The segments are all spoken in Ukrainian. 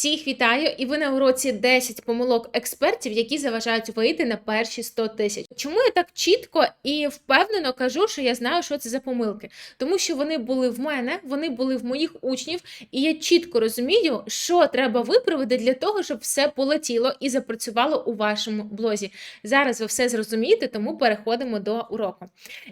Всіх вітаю! І ви на уроці 10 помилок експертів, які заважають вийти на перші 100 тисяч. Чому я так чітко і впевнено кажу, що я знаю, що це за помилки? Тому що вони були в мене, вони були в моїх учнів, і я чітко розумію, що треба виправити для того, щоб все полетіло і запрацювало у вашому блозі. Зараз ви все зрозумієте, тому переходимо до уроку.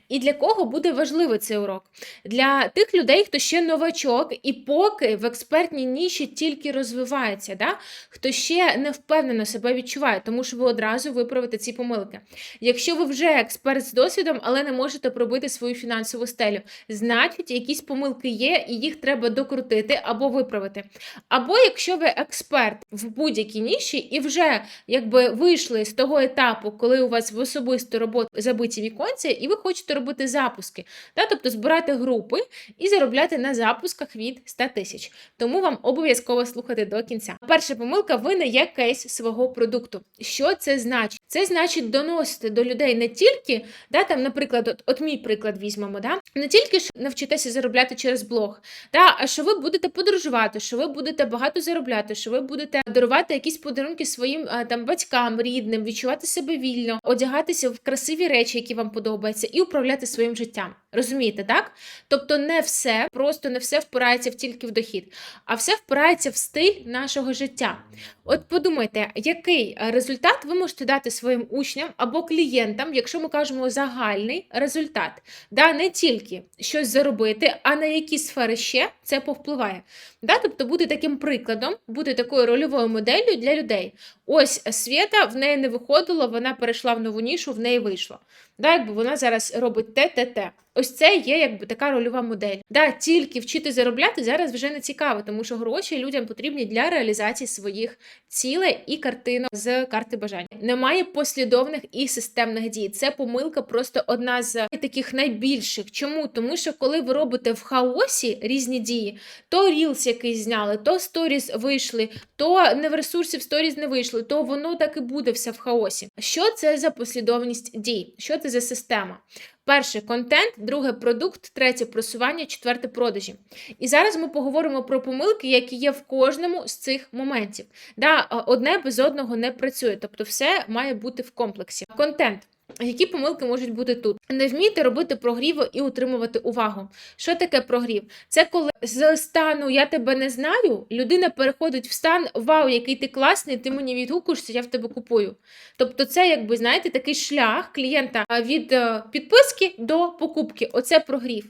І для кого буде важливий цей урок? Для тих людей, хто ще новачок, і поки в експертній ніші тільки розвивається, да? хто ще не впевнено себе відчуває, тому що ви одразу виправите ці помилки. Якщо ви вже експерт з досвідом, але не можете пробити свою фінансову стелю, значить, якісь помилки є, і їх треба докрутити або виправити. Або якщо ви експерт в будь-якій ніші і вже якби вийшли з того етапу, коли у вас в особисту роботу забиті віконці, і ви хочете робити запуски, да? тобто збирати групи і заробляти на запусках від 100 тисяч. Тому вам обов'язково слухати до. Перша помилка: ви не є кейс свого продукту. Що це значить? Це значить доносити до людей не тільки, да, там, наприклад, от, от мій приклад візьмемо, да, не тільки що навчитеся заробляти через блог, да, а що ви будете подорожувати, що ви будете багато заробляти, що ви будете дарувати якісь подарунки своїм а, там батькам, рідним, відчувати себе вільно, одягатися в красиві речі, які вам подобаються, і управляти своїм життям. Розумієте, так? Тобто не все, просто не все впирається тільки в дохід, а все впирається в стиль нашого життя. От подумайте, який е, результат ви можете дати своїм учням або клієнтам, якщо ми кажемо загальний результат, да, не тільки щось заробити, а на які сфери ще це повпливає. Да? Тобто бути таким прикладом, бути такою рольовою моделлю для людей. Ось Свята, в неї не виходило, вона перейшла в нову нішу, в неї вийшло. Да, якби вона зараз робить те, те, те. Ось це є якби така рольова модель. Да, тільки вчити заробляти зараз вже не цікаво, тому що гроші людям потрібні для реалізації своїх цілей і картинок з карти бажань. Немає послідовних і системних дій. Це помилка просто одна з таких найбільших. Чому? Тому що коли ви робите в хаосі різні дії, то рілс якийсь зняли, то сторіс вийшли, то не в ресурсі в сторіс не вийшли, то воно так і буде все в хаосі. Що це за послідовність дій? Що це за система? Перше контент, друге продукт, третє просування, четверте продажі. І зараз ми поговоримо про помилки, які є в кожному з цих моментів. Да, Одне без одного не працює, тобто все має бути в комплексі. Контент. Які помилки можуть бути тут? Не вмієте робити прогріви і утримувати увагу. Що таке прогрів? Це коли з стану я тебе не знаю, людина переходить в стан Вау, який ти класний, ти мені відгукуєшся, я в тебе купую. Тобто, це, якби знаєте, такий шлях клієнта від е, підписки до покупки. Оце прогрів.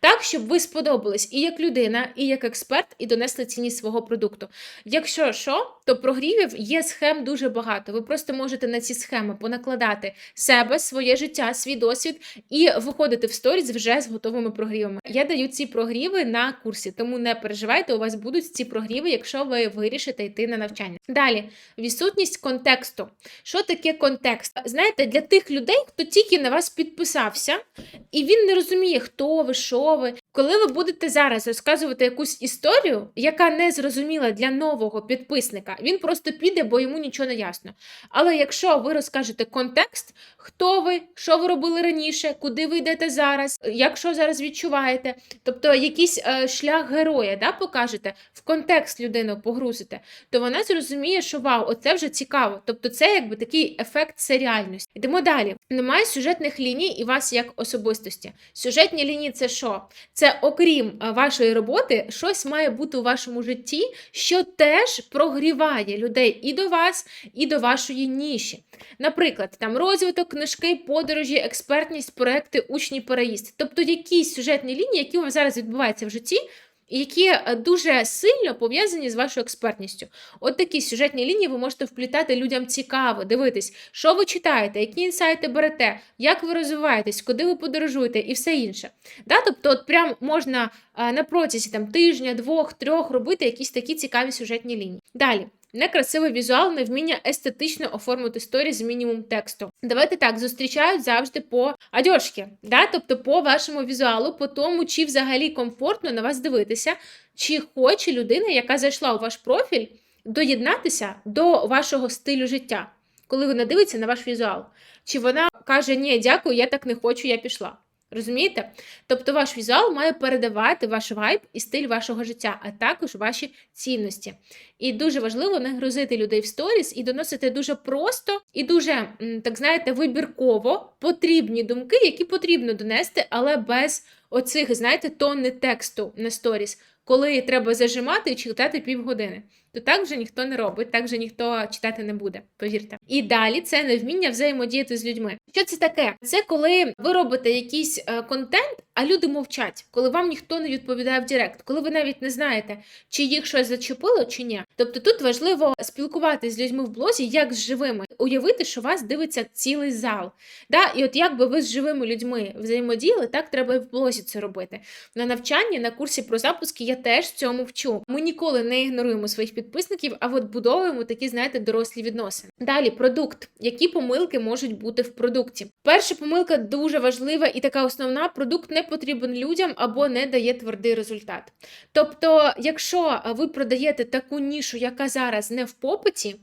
Так, щоб ви сподобались і як людина, і як експерт, і донесли цінність свого продукту. Якщо що, то прогрівів є схем дуже багато. Ви просто можете на ці схеми понакладати себе, своє життя, свій досвід і виходити в сторіс вже з готовими прогрівами. Я даю ці прогріви на курсі, тому не переживайте, у вас будуть ці прогріви, якщо ви вирішите йти на навчання. Далі, відсутність контексту. Що таке контекст? Знаєте, для тих людей, хто тільки на вас підписався, і він не розуміє, хто ви, що ви. Коли ви будете зараз розказувати якусь історію, яка не зрозуміла для нового підписника, він просто піде, бо йому нічого не ясно. Але якщо ви розкажете контекст, хто ви, що ви робили раніше, куди ви йдете зараз, як що зараз відчуваєте, тобто якийсь е, шлях героя да, покажете, в контекст людину погрузите, то вона зрозуміє, що вау, оце вже цікаво. Тобто це якби такий ефект серіальності. Йдемо далі. Немає сюжетних ліній і вас як особистості. Сюжетні лінії це що? Це окрім е, вашої роботи, щось має бути у вашому житті, що теж прогріває людей і до вас, і до вашої ніші. Наприклад, там розвиток, книжки, подорожі, експертність, проекти, учні переїзд. Тобто якісь сюжетні лінії, які у вас зараз відбуваються в житті, які е, дуже сильно пов'язані з вашою експертністю. От такі сюжетні лінії ви можете вплітати людям цікаво, дивитись, що ви читаєте, які інсайти берете, як ви розвиваєтесь, куди ви подорожуєте і все інше. Да? Тобто, от прям можна е, на протязі там, тижня, двох, трьох робити якісь такі цікаві сюжетні лінії. Далі. Некрасивий візуал, невміння естетично оформити сторі з мінімум тексту. Давайте так, зустрічають завжди по одежки, да? тобто по вашому візуалу, по тому, чи взагалі комфортно на вас дивитися, чи хоче людина, яка зайшла у ваш профіль, доєднатися до вашого стилю життя, коли вона дивиться на ваш візуал. Чи вона каже, ні, дякую, я так не хочу, я пішла. Розумієте? Тобто ваш візуал має передавати ваш вайб і стиль вашого життя, а також ваші цінності. І дуже важливо не грузити людей в сторіс і доносити дуже просто і дуже, так знаєте, вибірково потрібні думки, які потрібно донести, але без оцих, знаєте, тонни тексту на сторіс, коли треба зажимати і читати півгодини. То так вже ніхто не робить, так вже ніхто читати не буде, повірте. І далі це невміння взаємодіяти з людьми. Що це таке? Це коли ви робите якийсь е, контент, а люди мовчать, коли вам ніхто не відповідає в Директ, коли ви навіть не знаєте, чи їх щось зачепило, чи ні. Тобто тут важливо спілкуватися з людьми в блозі, як з живими, уявити, що вас дивиться цілий зал. Да? І от як би ви з живими людьми взаємодіяли, так треба і в блозі це робити. На навчанні, на курсі про запуски я теж цьому вчу. Ми ніколи не ігноруємо своїх підписників, а от будовуємо такі, знаєте, дорослі відносини. Далі продукт. Які помилки можуть бути в продукті? Перша помилка дуже важлива і така основна: продукт не потрібен людям або не дає твердий результат. Тобто, якщо ви продаєте таку нішу, яка зараз не в попиті,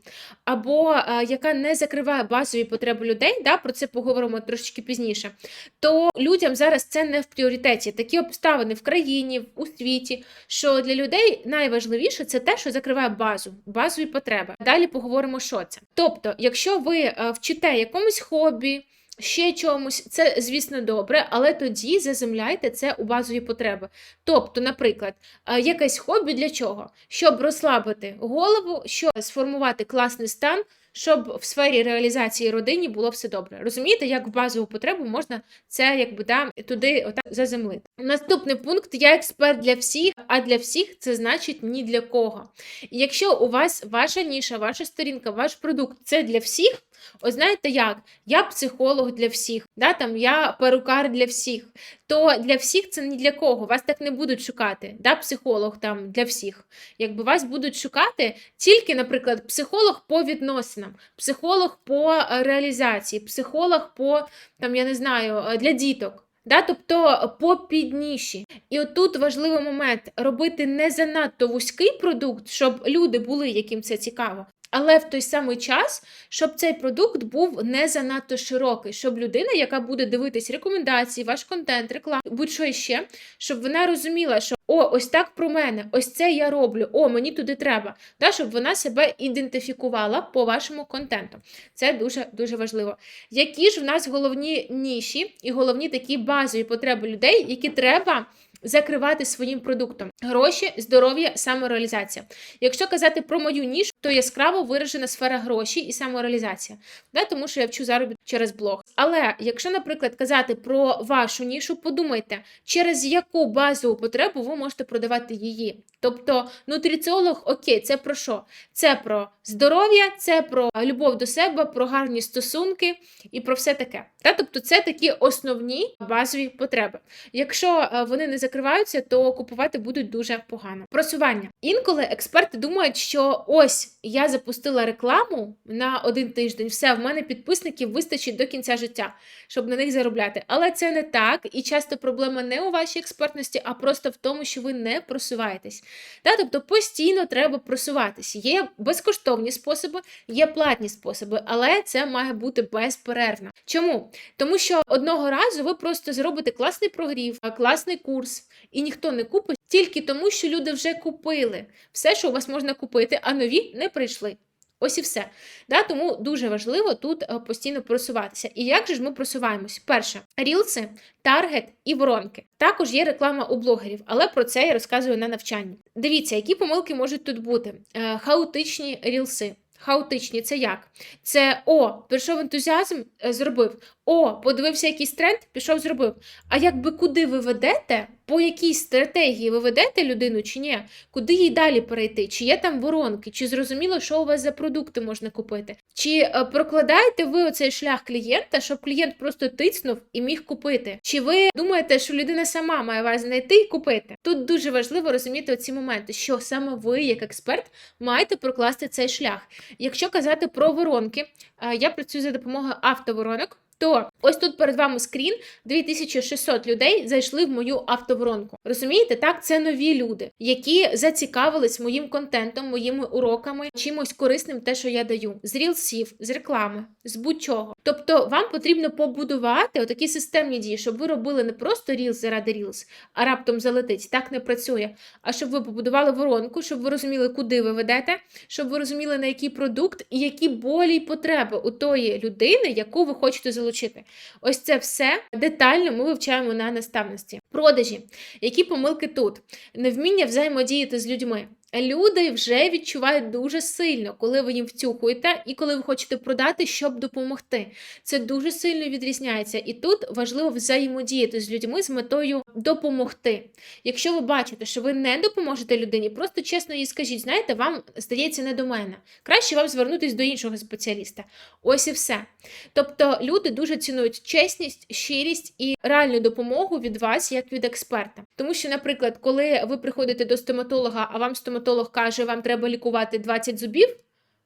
або яка не закриває базові потреби людей, да, про це поговоримо трошечки пізніше, то людям зараз це не в пріоритеті. Такі обставини в країні, у світі, що для людей найважливіше це те, що закриває базу, базові потреби. Далі поговоримо, що це. Тобто, якщо ви е, вчите якомусь хобі, ще чомусь, це, звісно, добре, але тоді заземляйте це у базові потреби. Тобто, наприклад, е, якесь хобі для чого? Щоб розслабити голову, щоб сформувати класний стан. Щоб в сфері реалізації родині було все добре. Розумієте, як в базову потребу можна це якби да, туди отак заземлити. Наступний пункт: я експерт для всіх, а для всіх це значить ні для кого. І якщо у вас ваша ніша, ваша сторінка, ваш продукт це для всіх. Ось знаєте як? Я психолог для всіх, да, там, я перукар для всіх. То для всіх це ні для кого. Вас так не будуть шукати. Да, Психолог там для всіх. Якби вас будуть шукати тільки, наприклад, психолог по відносинам, психолог по е, реалізації, психолог по там, я не знаю, е, для діток. Да, тобто по підніші. І отут важливий момент робити не занадто вузький продукт, щоб люди були, яким це цікаво. Але в той самий час, щоб цей продукт був не занадто широкий, щоб людина, яка буде дивитись рекомендації, ваш контент, рекламу, будь-що ще, щоб вона розуміла, що о, ось так про мене, ось це я роблю, о, мені туди треба. Да, щоб вона себе ідентифікувала по вашому контенту. Це дуже дуже важливо. Які ж в нас головні ніші і головні такі базові потреби людей, які треба закривати своїм продуктом: гроші, здоров'я, самореалізація. Якщо казати про мою нішу, то яскраво виражена сфера гроші і самореалізація, да, тому що я вчу заробіток через блог. Але якщо, наприклад, казати про вашу нішу, подумайте, через яку базову потребу ви можете продавати її. Тобто, нутриціолог, окей, це про що? Це про здоров'я, це про любов до себе, про гарні стосунки і про все таке. Та? Тобто, це такі основні базові потреби. Якщо е, вони не закриваються, то купувати будуть дуже погано. Просування. Інколи експерти думають, що ось я запустила рекламу на один тиждень, все, в мене підписників вистачить до кінця життя, щоб на них заробляти. Але це не так, і часто проблема не у вашій експертності, а просто в тому, що ви не просуваєтесь. Да? Тобто постійно треба просуватись. Є безкоштовні способи, є платні способи, але це має бути безперервно. Чому? Тому що одного разу ви просто зробите класний прогрів, класний курс, і ніхто не купить тільки тому, що люди вже купили все, що у вас можна купити, а нові не прийшли. Ось і все. Да? Тому дуже важливо тут е, постійно просуватися. І як же ж ми просуваємось? Перше, рілси, таргет і воронки. Також є реклама у блогерів, але про це я розказую на навчанні. Дивіться, які помилки можуть тут бути: Е, хаотичні рілси. Хаотичні, це як? Це о, прийшов ентузіазм, е, зробив. О, подивився якийсь тренд, пішов, зробив. А якби куди ви ведете, по якій стратегії ви ведете людину чи ні? Куди їй далі перейти? Чи є там воронки, чи зрозуміло, що у вас за продукти можна купити? Чи е, прокладаєте ви оцей шлях клієнта, щоб клієнт просто тицнув і міг купити? Чи ви думаєте, що людина сама має вас знайти і купити? Тут дуже важливо розуміти оці моменти, що саме ви, як експерт, маєте прокласти цей шлях. Якщо казати про воронки, е, я працюю за допомогою автоворонок. То ось тут перед вами скрін 2600 людей зайшли в мою автоворонку. Розумієте, так це нові люди, які зацікавились моїм контентом, моїми уроками, чимось корисним, те, що я даю, з рілсів, з реклами, з будь-чого. Тобто, вам потрібно побудувати отакі системні дії, щоб ви робили не просто рілс заради рілс, а раптом залетить. Так не працює. А щоб ви побудували воронку, щоб ви розуміли, куди ви ведете, щоб ви розуміли, на який продукт і які болі й потреби у тої людини, яку ви хочете залучити. Ось це все детально ми вивчаємо на наставності. Продажі, які помилки тут, невміння взаємодіяти з людьми. Люди вже відчувають дуже сильно, коли ви їм втюхуєте і коли ви хочете продати, щоб допомогти. Це дуже сильно відрізняється. І тут важливо взаємодіяти з людьми з метою допомогти. Якщо ви бачите, що ви не допоможете людині, просто чесно їй скажіть, знаєте, вам здається не до мене. Краще вам звернутися до іншого спеціаліста. Ось і все. Тобто люди дуже цінують чесність, щирість і реальну допомогу від вас, як від експерта. Тому що, наприклад, коли ви приходите до стоматолога, а вам стоматолог каже, вам треба лікувати 20 зубів,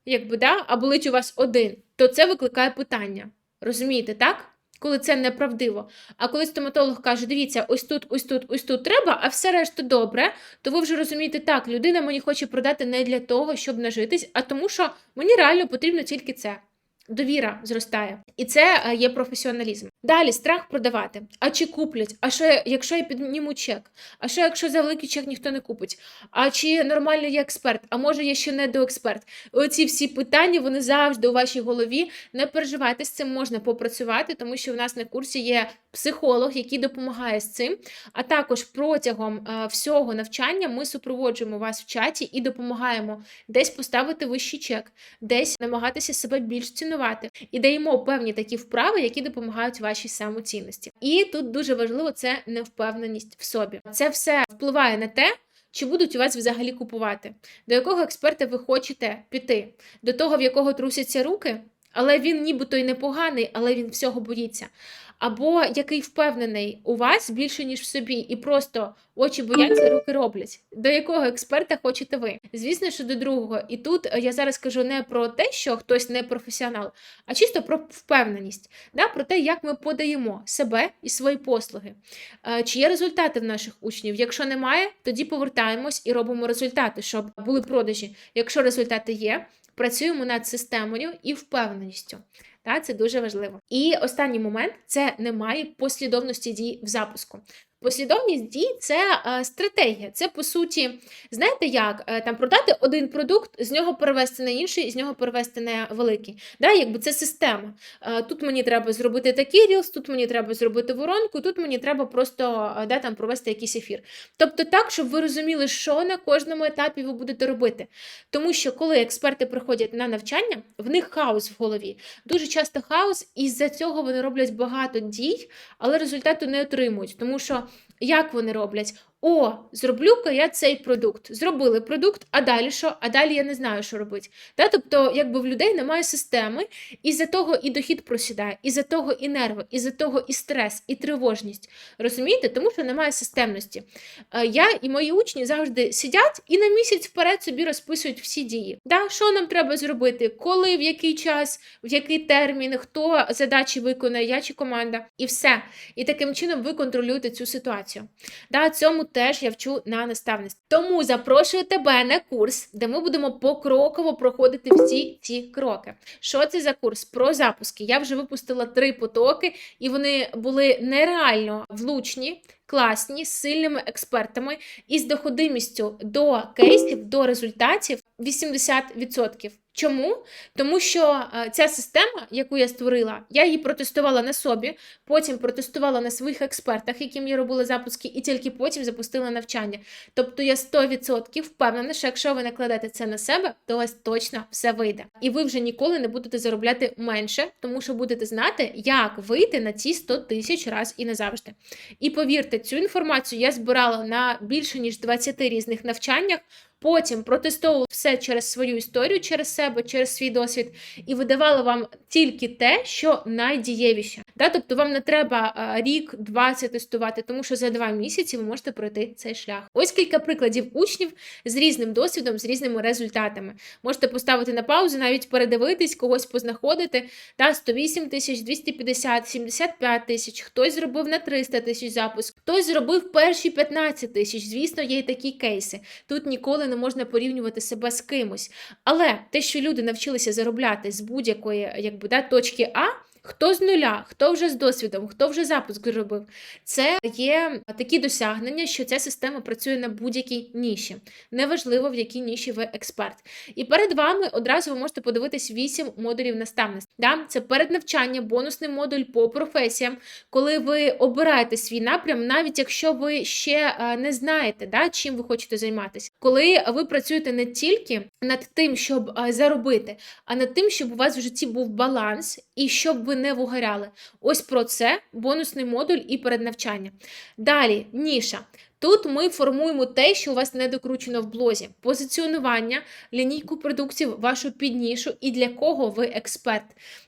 якби да, а болить у вас один, то це викликає питання. Розумієте, так? Коли це неправдиво. А коли стоматолог каже, дивіться, ось тут, ось тут, ось тут треба, а все решта добре, то ви вже розумієте, так, людина мені хоче продати не для того, щоб нажитись, а тому, що мені реально потрібно тільки це. Довіра зростає, і це е, є професіоналізм. Далі страх продавати. А чи куплять? А що якщо я підніму чек? А що якщо за великий чек ніхто не купить? А чи нормальний я експерт? А може я ще не доексперт? Оці всі питання вони завжди у вашій голові. Не переживайте з цим можна попрацювати, тому що в нас на курсі є психолог, який допомагає з цим. А також протягом е, всього навчання ми супроводжуємо вас в чаті і допомагаємо десь поставити вищий чек, десь намагатися себе більш цінувати і даємо певні такі вправи, які допомагають вашій самоцінності. І тут дуже важливо це невпевненість в собі. Це все впливає на те. Чи будуть у вас взагалі купувати? До якого експерта ви хочете піти? До того, в якого трусяться руки, але він нібито й непоганий, але він всього боїться або який впевнений у вас більше, ніж в собі, і просто очі бояться, руки роблять. До якого експерта хочете ви? Звісно, що до другого. І тут я зараз кажу не про те, що хтось не професіонал, а чисто про впевненість, да? про те, як ми подаємо себе і свої послуги. Чи є результати в наших учнів? Якщо немає, тоді повертаємось і робимо результати, щоб були продажі. Якщо результати є, працюємо над системою і впевненістю. Та, Це дуже важливо. І останній момент це немає послідовності дій в запуску. Послідовність дій це е, стратегія. Це по суті, знаєте, як е, там продати один продукт, з нього перевести на інший, з нього перевести на великий. Да, якби Це система. Е, тут мені треба зробити такий рілс, тут мені треба зробити воронку, тут мені треба просто е, да, там, провести якийсь ефір. Тобто, так, щоб ви розуміли, що на кожному етапі ви будете робити. Тому що, коли експерти приходять на навчання, в них хаос в голові. Дуже часто хаос, і з-за цього вони роблять багато дій, але результату не отримують. Тому що як вони роблять? О, зроблю-ка я цей продукт. Зробили продукт, а далі що? А далі я не знаю, що робити. Да? Тобто, якби в людей немає системи, і за того і дохід просідає, і за того і нерви, і за того і стрес, і тривожність. Розумієте? Тому що немає системності. Я і мої учні завжди сидять і на місяць вперед собі розписують всі дії. Да? Що нам треба зробити? Коли, в який час, в який термін, хто задачі виконає, я чи команда, і все. І таким чином ви контролюєте цю ситуацію. Да? Цьому теж я вчу на наставництві. Тому запрошую тебе на курс, де ми будемо покроково проходити всі ці кроки. Що це за курс? Про запуски. Я вже випустила три потоки, і вони були нереально влучні. Класні, з сильними експертами і з доходимістю до кейсів, до результатів 80%. Чому? Тому що е, ця система, яку я створила, я її протестувала на собі, потім протестувала на своїх експертах, яким я робила запуски, і тільки потім запустила навчання. Тобто я 100% впевнена, що якщо ви накладете це на себе, то у вас точно все вийде. І ви вже ніколи не будете заробляти менше, тому що будете знати, як вийти на ці 100 тисяч раз і назавжди. І повірте, цю інформацію. Я збирала на більше ніж 20 різних навчаннях потім протестовувала все через свою історію, через себе, через свій досвід, і видавала вам тільки те, що найдієвіше. Да? Тобто вам не треба рік, два це тестувати, тому що за два місяці ви можете пройти цей шлях. Ось кілька прикладів учнів з різним досвідом, з різними результатами. Можете поставити на паузу, навіть передивитись, когось познаходити. Да? 108 тисяч, 250, 75 тисяч, хтось зробив на 300 тисяч запуск, хтось зробив перші 15 тисяч. Звісно, є і такі кейси. Тут ніколи не можна порівнювати себе з кимось. Але те, що люди навчилися заробляти з будь-якої якби, да, точки А. Хто з нуля, хто вже з досвідом, хто вже запуск зробив, це є такі досягнення, що ця система працює на будь-якій ніші. Неважливо, в якій ніші ви експерт. І перед вами одразу ви можете подивитись 8 модулів наставництва. Да? Це переднавчання, бонусний модуль по професіям, коли ви обираєте свій напрям, навіть якщо ви ще е, не знаєте, да, чим ви хочете займатися. Коли ви працюєте не тільки над тим, щоб е, заробити, а над тим, щоб у вас в житті був баланс і щоб ви не вугаряли. Ось про це бонусний модуль і переднавчання. Далі, ніша. Тут ми формуємо те, що у вас не докручено в блозі: позиціонування, лінійку продуктів, вашу піднішу і для кого ви експерт.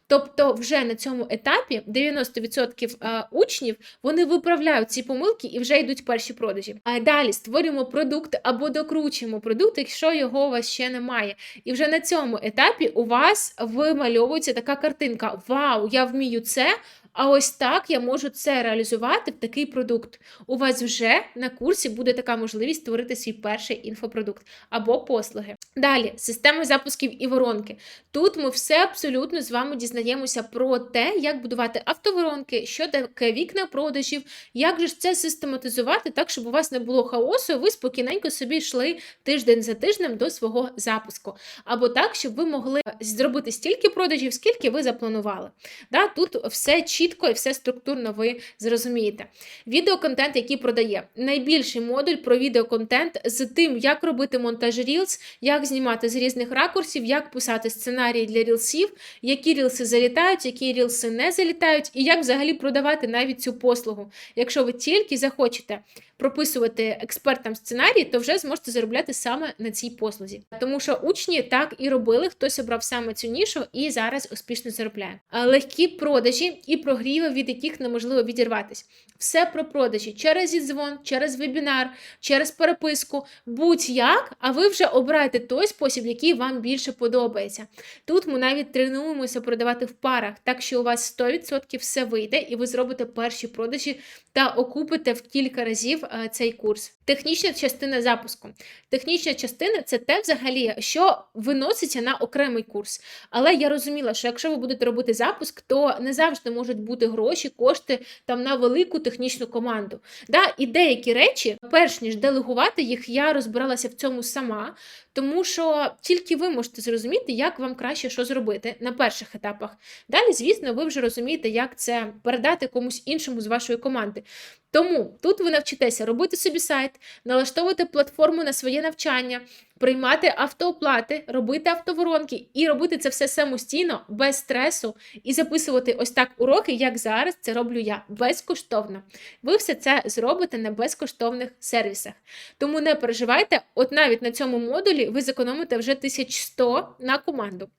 Тобто, вже на цьому етапі 90% е, учнів вони виправляють ці помилки і вже йдуть перші продажі. А далі створюємо продукт або докручуємо продукт, якщо його у вас ще немає. І вже на цьому етапі у вас вимальовується така картинка: Вау, я вмію це! А ось так я можу це реалізувати в такий продукт. У вас вже на курсі буде така можливість створити свій перший інфопродукт або послуги. Далі, системи запусків і воронки. Тут ми все абсолютно з вами дізнаємося про те, як будувати автоворонки, що таке вікна продажів, як же ж це систематизувати так, щоб у вас не було хаосу, ви спокійненько собі йшли тиждень за тижнем до свого запуску. Або так, щоб ви могли зробити стільки продажів, скільки ви запланували. Да, Тут все чітко і все структурно ви зрозумієте. Відеоконтент, який продає, найбільший модуль про відеоконтент з тим, як робити монтаж рілс, як знімати з різних ракурсів, як писати сценарії для рілсів, які рілси залітають, які рілси не залітають, і як взагалі продавати навіть цю послугу. Якщо ви тільки захочете прописувати експертам сценарій, то вже зможете заробляти саме на цій послузі. Тому що учні так і робили, хтось обрав саме цю нішу і зараз успішно заробляє. Легкі продажі і прогріви, від яких неможливо відірватися. Все про продажі через зідзвон, через вебінар, через переписку, будь-як, а ви вже обираєте той спосіб, який вам більше подобається. Тут ми навіть тренуємося продавати в парах, так що у вас 100% все вийде, і ви зробите перші продажі та окупите в кілька разів цей курс. Технічна частина запуску. Технічна частина це те, взагалі, що виноситься на окремий курс. Але я розуміла, що якщо ви будете робити запуск, то не завжди можуть бути гроші, кошти там на велику технічну команду. Да? І деякі речі, перш ніж делегувати їх, я розбиралася в цьому сама. Тому що тільки ви можете зрозуміти, як вам краще що зробити на перших етапах. Далі, звісно, ви вже розумієте, як це передати комусь іншому з вашої команди. Тому тут ви навчитеся робити собі сайт, налаштовувати платформу на своє навчання, приймати автооплати, робити автоворонки і робити це все самостійно, без стресу, і записувати ось так уроки, як зараз це роблю я, безкоштовно. Ви все це зробите на безкоштовних сервісах. Тому не переживайте, от навіть на цьому модулі ви зекономите вже 1100 на команду.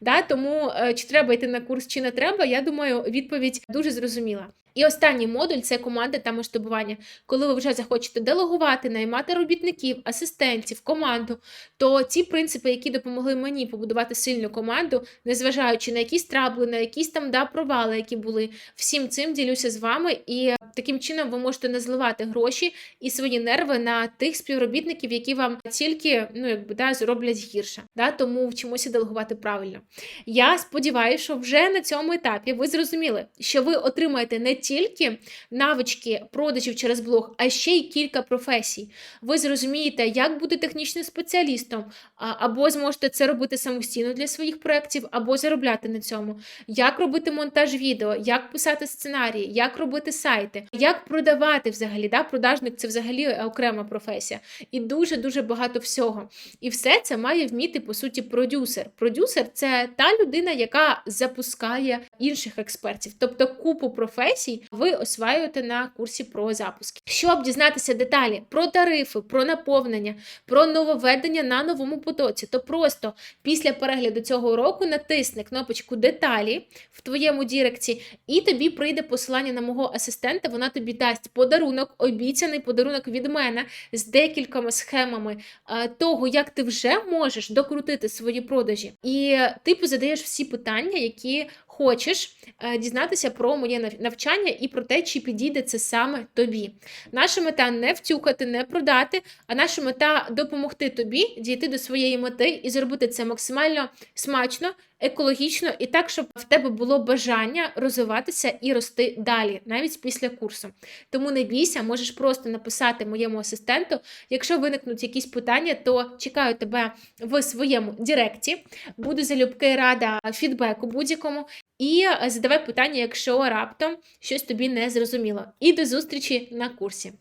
Да? Тому е, чи треба йти на курс, чи не треба, я думаю, відповідь дуже зрозуміла. І останній модуль це команди та масштабування. Коли ви вже захочете делегувати, наймати робітників, асистентів, команду, то ці принципи, які допомогли мені побудувати сильну команду, незважаючи на якісь трабли, на якісь там да, провали, які були, всім цим ділюся з вами, і таким чином ви можете не зливати гроші і свої нерви на тих співробітників, які вам тільки ну, якби, да, зроблять гірше. Да? Тому вчимося делегувати правильно. Я сподіваюся, що вже на цьому етапі ви зрозуміли, що ви отримаєте не тільки навички продажів через блог, а ще й кілька професій. Ви зрозумієте, як бути технічним спеціалістом, або зможете це робити самостійно для своїх проєктів, або заробляти на цьому, як робити монтаж відео, як писати сценарії, як робити сайти, як продавати взагалі. Да? Продажник це взагалі окрема професія. І дуже-дуже багато всього. І все це має вміти, по суті, продюсер. Продюсер це та людина, яка запускає інших експертів, тобто купу професій ви осваюєте на курсі про запуски. Щоб дізнатися деталі про тарифи, про наповнення, про нововведення на новому потоці, то просто після перегляду цього уроку натисни кнопочку Деталі в твоєму діректі, і тобі прийде посилання на мого асистента. Вона тобі дасть подарунок, обіцяний подарунок від мене з декількома схемами е, того, як ти вже можеш докрутити свої продажі. І ти позадаєш всі питання, які хочеш е, дізнатися про моє навчання і про те, чи підійде це саме тобі. Наша мета не втюкати, не продати, а наша мета допомогти тобі дійти до своєї мети і зробити це максимально смачно, екологічно і так, щоб в тебе було бажання розвиватися і рости далі, навіть після курсу. Тому не бійся, можеш просто написати моєму асистенту. Якщо виникнуть якісь питання, то чекаю тебе в своєму директі. Буду залюбки рада фідбеку будь-якому. І е, задавай питання, якщо раптом щось тобі не зрозуміло. І до зустрічі на курсі.